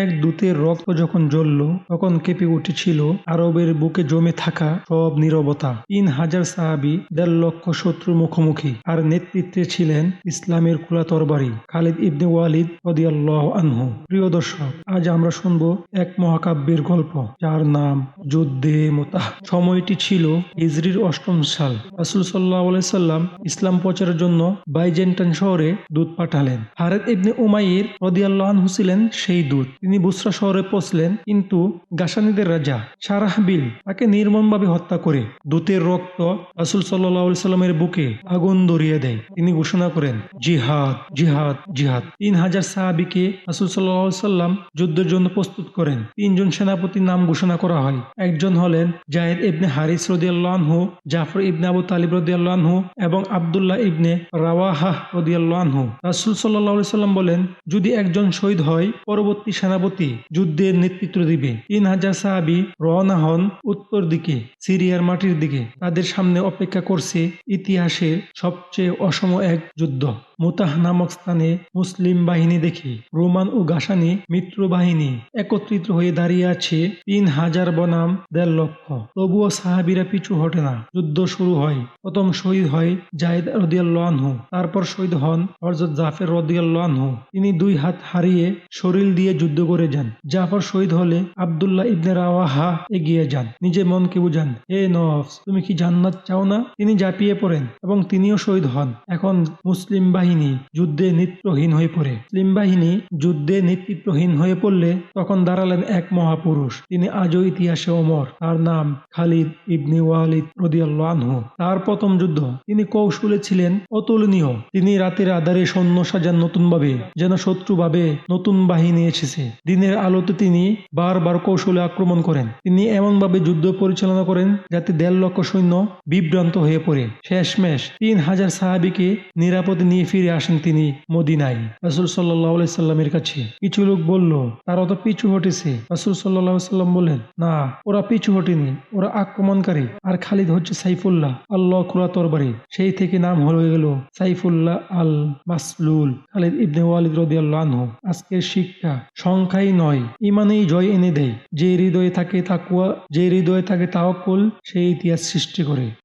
এক দূতের রক্ত যখন জ্বলল, তখন কেঁপে উঠেছিল আরবের বুকে জমে থাকা সব নীরবতা। তিন হাজার সাহাবি, দেড় লক্ষ শত্রু মুখোমুখি, আর নেতৃত্বে ছিলেন ইসলামের খোলা তরবারি খালিদ ইবনে ওয়ালিদ রদিয়াল্লাহ আনহু। প্রিয় দর্শক, আজ আমরা শুনব এক মহাকাব্যের গল্প, যার নাম যুদ্ধে মোতাহ সময়টি ছিল হিজরির অষ্টম সাল। রাসুল সাল্লাহ সাল্লাম ইসলাম প্রচারের জন্য বাইজেন্টাইন শহরে দূত পাঠালেন। হারেদ ইবনে উমাইর রদিয়াল্লাহ আনহু ছিলেন সেই দূত। তিনি বুসরা শহরে পৌঁছলেন, কিন্তু গাসানিদের রাজা সারাহবিল তাকে নির্মমভাবে হত্যা করে দূতের রক্ত রাসুল সাল্লাহ সাল্লামের বুকে আগুন ধরিয়ে দেয়। তিনি ঘোষণা করেন, জিহাদ জিহাদ জিহাদ। তিন হাজার সাহাবিকে রাসুল সাল্লাহ সাল্লাম যুদ্ধের জন্য প্রস্তুত করেন। তিনজন সেনাপতির নাম ঘোষণা করা হয়। একজন হলেন জায়েদ ইবনে হারিস রদিয়াল্লাহু জাফর ইবনে আবু তালিব রদিয়াল্লাহু এবং আবদুল্লাহ ইবনে রাওয়াহাহ রদিয়াল্লাহু রাসুল সাল্লাহ সাল্লাম বলেন, যদি একজন শহীদ হয়, পরবর্তী সেনাপতি যুদ্ধের নেতৃত্ব দিবে। তিন হাজার সাহাবি রওনা হন উত্তর দিকে, সিরিয়ার মাটির দিকে। তাদের সামনে অপেক্ষা করছে ইতিহাসের সবচেয়ে অসম এক যুদ্ধ। মুতাহ নামক স্থানে মুসলিম বাহিনী দেখি রোমান ও গাসানি মিত্র বাহিনী একত্রিত হয়ে দাঁড়িয়ে আছে তিন হাজার বনাম দেড় লক্ষ। তবুও সাহাবিরা পিছু হটে না। যুদ্ধ শুরু হয়। প্রথম শহীদ হয় জায়দ রদিয়াল্লাহু তারপর শহীদ হন হরজত জাফর রদিয়াল্লাহু তিনি দুই হাত হারিয়ে শরীর দিয়ে যুদ্ধ করে যান। জাফর শহীদ হলে আবদুল্লাহ ইবনে রাওয়াহা এগিয়ে যান। নিজে মনকে বুঝান, হে নফস, তুমি কি জান্নাত চাও না? তিনি ঝাঁপিয়ে পড়েন এবং তিনিও শহীদ হন। এখন মুসলিম বাহিনী যুদ্ধে নেতৃত্বহীন হয়ে পড়ে। মুসলিম বাহিনী যুদ্ধে নেতৃত্বহীন হয়ে পড়লে তখন দাঁড়ালেন এক মহাপুরুষ। তিনি আজও ইতিহাসে অমর। তার নাম খালিদ ইবনে ওয়ালিদ রদিয়াল্লাহ তার প্রথম যুদ্ধ। তিনি কৌশলে ছিলেন অতুলনীয়। তিনি রাতের আধারে সৈন্য সাজান নতুন ভাবে যেন শত্রু ভাবে নতুন বাহিনী এসেছে। দিনের আলোতে তিনি বারবার কৌশলে আক্রমণ করেন। তিনি এমন ভাবে যুদ্ধ পরিচালনা করেন যাতে দেড় লক্ষ সৈন্য বিভ্রান্ত হয়ে পড়ে। শেষমেশ তিন হাজার সাহাবিকে নিরাপদে নিয়ে ফিরে আসেন তিনি মদিনায়। রাসুল সাল্লাহ সাল্লামের কাছে কিছু লোক বলল, তারা তো পিছু হটেছে। রাসুল সাল্লাহ সাল্লাম বললেন, না, ওরা পিছু হটেনি, ওরা আক্রমণকারী। আর খালিদ হচ্ছে সাইফুল্লাহ আল্লাহ খোলা তরবারি। সেই থেকে নাম হয়ে গেল সাইফুল্লাহ আল মাসলুল খালিদ ইবনে ওয়ালিদ রদিয়াল্লাহ আনহু, আজকের শিক্ষা সংখ্যাই নয়, ইমানেই জয় এনে দেয়। যে হৃদয়ে থাকে তাকুয়া, যে হৃদয়ে থাকে তাওয়াক্কুল সেই ইতিহাস সৃষ্টি করে।